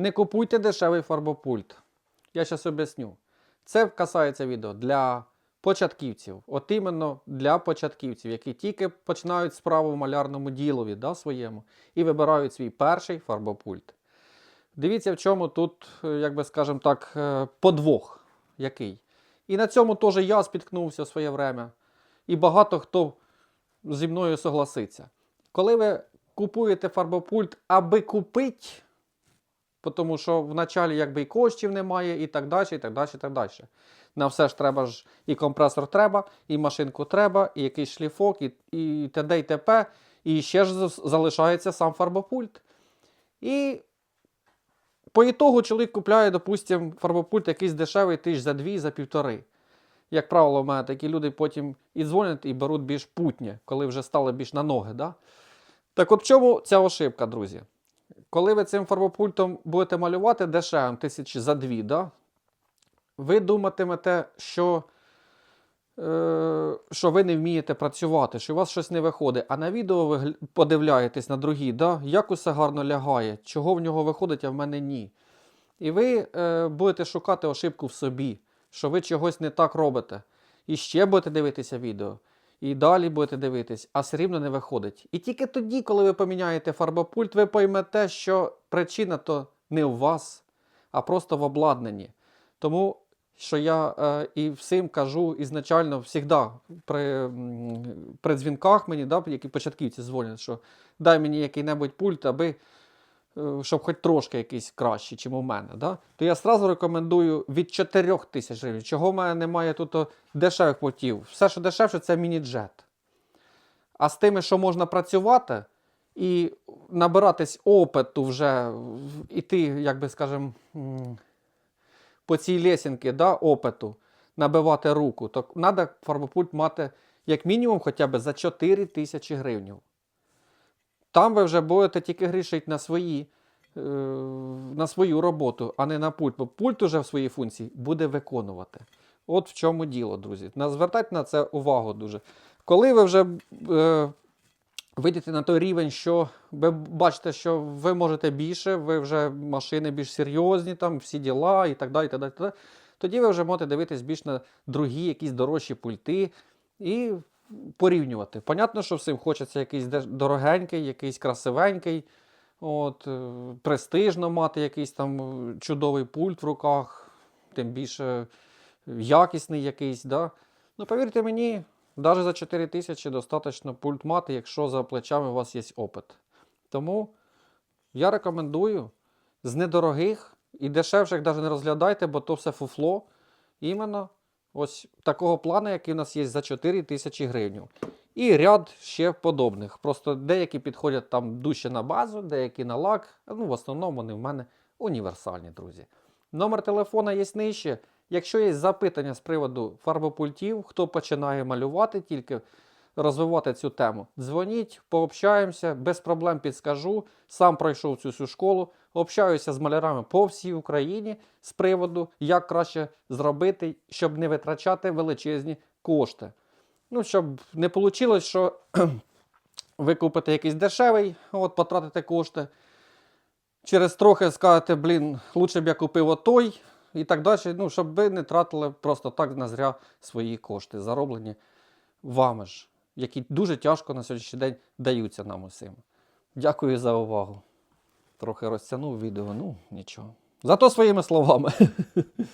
Не купуйте дешевий фарбопульт. Я зараз об'ясню. Це касається відео для початківців. От іменно для початківців, які тільки починають справу в малярному ділові да, своєму і вибирають свій перший фарбопульт. Дивіться, в чому тут, е, як би скажемо так, е, подвох який. І на цьому теж я спіткнувся в своє время. І багато хто зі мною согласиться. Коли ви купуєте фарбопульт, аби купити, тому що вначалі якби і коштів немає, і так далі, і так далі, і так далі. На все ж треба ж і компресор треба, і машинку треба, і якийсь шліфок, і, і т.д. і т.п. І ще ж залишається сам фарбопульт. І по ітогу чоловік купляє, допустимо, фарбопульт якийсь дешевий тисяч за дві, за півтори. Як правило, в мене такі люди потім і дзвонять, і беруть більш путнє, коли вже стали більш на ноги. Да? Так от в чому ця ошибка, друзі? Коли ви цим фарбопультом будете малювати дешевим тисячі за дві, да? ви думатимете, що, е, що ви не вмієте працювати, що у вас щось не виходить. А на відео ви подивляєтесь на другі, да? як усе гарно лягає, чого в нього виходить, а в мене ні. І ви е, будете шукати ошибку в собі, що ви чогось не так робите. І ще будете дивитися відео. І далі будете дивитись, а все рівно не виходить. І тільки тоді, коли ви поміняєте фарбопульт, ви поймете, що причина то не у вас, а просто в обладнанні. Тому що я е, і всім кажу ізначально завжди при, при дзвінках мені, да, які початківці дзвонять, що дай мені який-небудь пульт, аби щоб хоч трошки якийсь кращий, чим у мене, да? то я сразу рекомендую від 4 тисяч гривень. Чого в мене немає тут дешевих пультів? Все, що дешевше, це міні-джет. А з тими, що можна працювати і набиратись опиту вже, іти, як би скажем, по цій лесінки да, опиту, набивати руку, то треба фарбопульт мати як мінімум хоча б за 4 тисячі гривень. Там ви вже будете тільки грішити на свої, е, на свою роботу, а не на пульт. Бо пульт уже в своїй функції буде виконувати. От в чому діло, друзі. Звертайте на це увагу дуже. Коли ви вже е, вийдете на той рівень, що ви бачите, що ви можете більше, ви вже машини більш серйозні, там всі діла і так далі, і так далі, і так далі, тоді ви вже можете дивитись більш на другі, якісь дорожчі пульти і порівнювати. Понятно, що всім хочеться якийсь дорогенький, якийсь красивенький, от, е, престижно мати якийсь там е, чудовий пульт в руках, тим більше якісний якийсь. Да? Ну, повірте мені, навіть за 4 тисячі достатньо пульт мати, якщо за плечами у вас є опит. Тому я рекомендую з недорогих і дешевших навіть не розглядайте, бо то все фуфло. Іменно ось такого плану, який у нас є за 4 тисячі гривень. І ряд ще подобних. Просто деякі підходять там дужче на базу, деякі на лак. Ну, в основному вони в мене універсальні, друзі. Номер телефона є нижче. Якщо є запитання з приводу фарбопультів, хто починає малювати, тільки розвивати цю тему, дзвоніть, пообщаємося, без проблем підскажу. Сам пройшов цю всю школу, общаюся з малярами по всій Україні з приводу, як краще зробити, щоб не витрачати величезні кошти. Ну, щоб не вийшло, що ви купите якийсь дешевий, от потратите кошти. Через трохи скажете, блін, лучше б я купив отой і так далі. Ну, щоб ви не тратили просто так на зря свої кошти, зароблені вами ж, які дуже тяжко на сьогоднішній день даються нам усім. Дякую за увагу. Трохи розтягнув відео, ну нічого. Зато своїми словами.